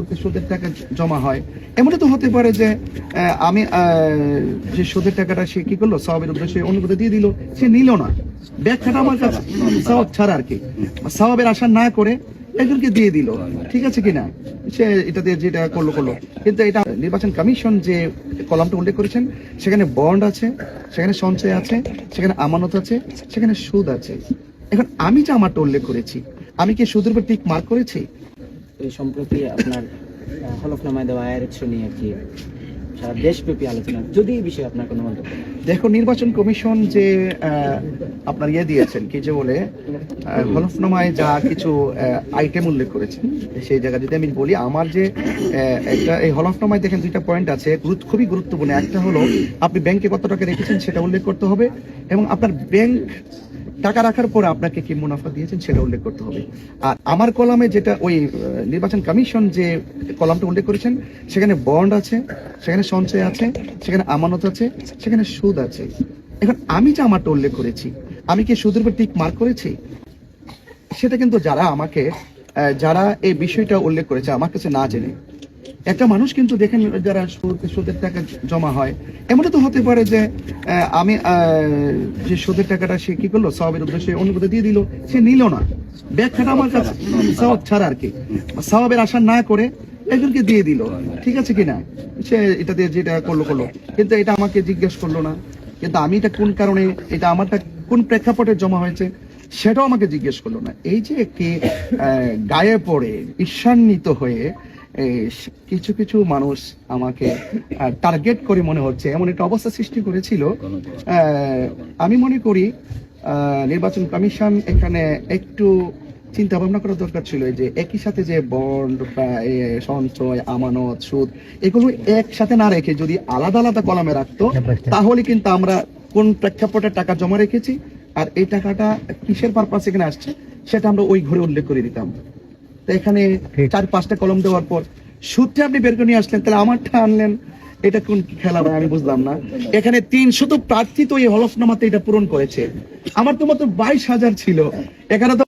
সুদ সুদের টাকা জমা হয়। এমনও তো হতে পারে যে আমি যে সুদের টাকাটা সে কি করল? সবের উদ্দেশ্যে অন্য কোথাও দিয়ে দিল। সে নিল না। ব্যাখ্যাটা আমার কাছে সব ছাড়া আর কি। সবাবের আশা না করে একজনকে দিয়ে দিল। ঠিক আছে কিনা? সে এটা দিয়ে যেটা করল করল। কিন্তু এটা নির্বাচন কমিশন যে কলামটা উল্লেখ করেছেন, সেখানে বন্ড আছে, সেখানে সঞ্চয় আছে, সেখানে আমানত আছে, সেখানে সুদ আছে। এখন আমি যে আমারটা উল্লেখ করেছি, আমি কি সুদের উপর টিক মার্ক করেছি? এই সম্প্রতি আপনার হলফনামায় দেওয়া আয়ের উৎস নিয়ে আর কি সারা দেশব্যাপী আলোচনা। যদি এই বিষয়ে আপনার কোনো মন্তব্য দেখো, নির্বাচন কমিশন যে আপনার ইয়ে দিয়েছেন, কি যে বলে হলফনামায় যা কিছু আইটেম উল্লেখ করেছেন, সেই জায়গা যদি আমি বলি, আমার যে একটা এই হলফনামায় দেখেন দুইটা পয়েন্ট আছে খুবই গুরুত্বপূর্ণ। একটা হলো, আপনি ব্যাংকে কত টাকা রেখেছেন সেটা উল্লেখ করতে হবে, এবং আপনার ব্যাংক টাকা রাখার পর আপনাকে কি মুনাফা দিয়েছেন সেটা উল্লেখ করতে হবে। আর আমার কলামে যেটা ওই নির্বাচন কমিশন যে কলামটা উল্লেখ করেছেন, সেখানে বন্ড আছে, সেখানে সঞ্চয় আছে, সেখানে আমানত আছে, সেখানে সুদ আছে। এখন আমি যে আমারটা উল্লেখ করেছি, আমি কি সুদের উপর টিক মার্ক করেছি? সেটা কিন্তু যারা আমাকে যারা এই বিষয়টা উল্লেখ করেছে, আমার কাছে না জেনে একটা মানুষ কিন্তু দেখেন যারা সুদ- সুদের টাকা জমা হয় এমনও তো হতে পারে যে আমি যে সুদের টাকাটা সে কি করল? সবের উদ্দেশ্যে অন্য দিয়ে দিল সে নিল না। ব্যাখ্যাটা আমার কাছে সব ছাড়া আর কি। সবাবের আশা না করে একজনকে দিয়ে দিল। ঠিক আছে কিনা? সে এটা দিয়ে যেটা করল করল। কিন্তু এটা আমাকে জিজ্ঞেস করল না। কিন্তু আমি এটা কোন কারণে এটা আমারটা কোন প্রেক্ষাপটে জমা হয়েছে সেটাও আমাকে জিজ্ঞেস করল না। এই যে আহ, গায়ে পড়ে ঈর্ষান্বিত হয়ে কিছু কিছু মানুষ আমাকে টার্গেট করে মনে হচ্ছে। এমন একটা অবস্থা সৃষ্টি করেছিল। আমি মনে করি নির্বাচন কমিশন এখানে একটু চিন্তা ভাবনা করা দরকার ছিল যে একই সাথে যে বন্ড সঞ্চয়, আমানত, সুদ, এগুলো একসাথে না রেখে যদি আলাদা আলাদা কলামে রাখতো, তাহলে কিন্তু আমরা কোন প্রেক্ষাপটে টাকা জমা রেখেছি আর এই টাকাটা কিসের পারপাস এখানে আসছে, সেটা আমরা ওই ঘরে উল্লেখ করে দিতাম। তো এখানে চার পাঁচটা কলম দেওয়ার পর সূত্রে আপনি বের করে নিয়ে আসলেন তাহলে আমারটা আনলেন। এটা কোন খেলা ভাই? আমি বুঝলাম না। এখানে তিনশত প্রার্থী তো এই হলফনামাতে এটা পূরণ করেছে। আমার তো মাত্র বাইশ হাজার ছিল। এখানে তো